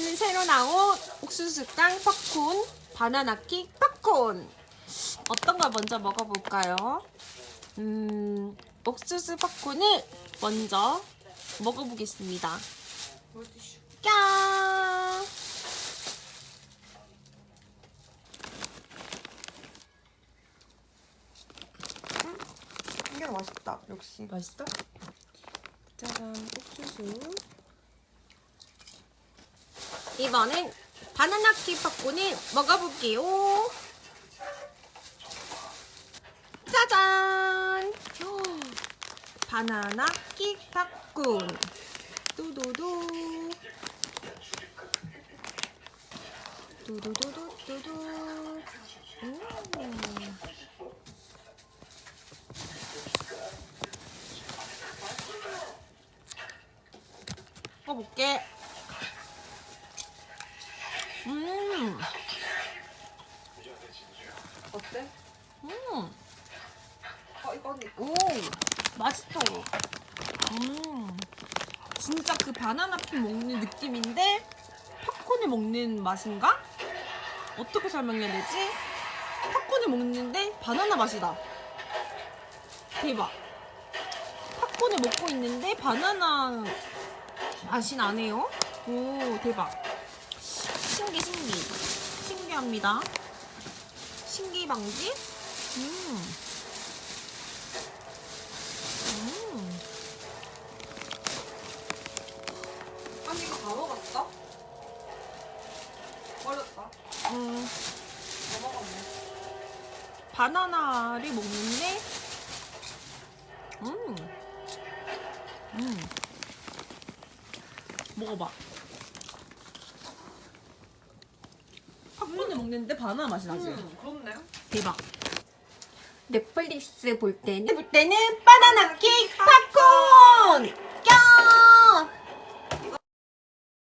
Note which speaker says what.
Speaker 1: 짜잔! 새로 나온 옥수수깡 팝콘, 바나나킥 팝콘. 어떤 걸 먼저 먹어볼까요? 음, 옥수수 팝콘을 먼저 먹어보겠습니다. 짠!
Speaker 2: 이게 맛있다 역시
Speaker 1: 맛있어? 짜잔, 옥수수. 이번엔 바나나킥 팝콘을 먹어볼게요. 짜잔! 오, 바나나킥 팝콘. 뚜두두. 뚜두두두 두두. 음. 먹어볼게. 음,
Speaker 2: 어때?
Speaker 1: 음,
Speaker 2: 어 이건
Speaker 1: 오, 맛있어. 음, 진짜 그 바나나 핀 먹는 느낌인데 팝콘을 먹는 맛인가? 어떻게 설명해야 되지? 팝콘을 먹는데 바나나 맛이다. 대박. 팝콘을 먹고 있는데 바나나 맛이 나네요. 오, 대박. 신기, 신기. 신기합니다. 신기 방지? 음. 음.
Speaker 2: 아니 이거 다 먹었어? 버렸다
Speaker 1: 음,
Speaker 2: 다 먹었네
Speaker 1: 바나나를 먹는데, 음, 음, 먹어봐. 팝콘을 먹는데 바나나 맛이 나지?
Speaker 2: 음 그렇네
Speaker 1: 대박. 넷플릭스 볼 때는 볼 때는 바나나 킥 팝콘.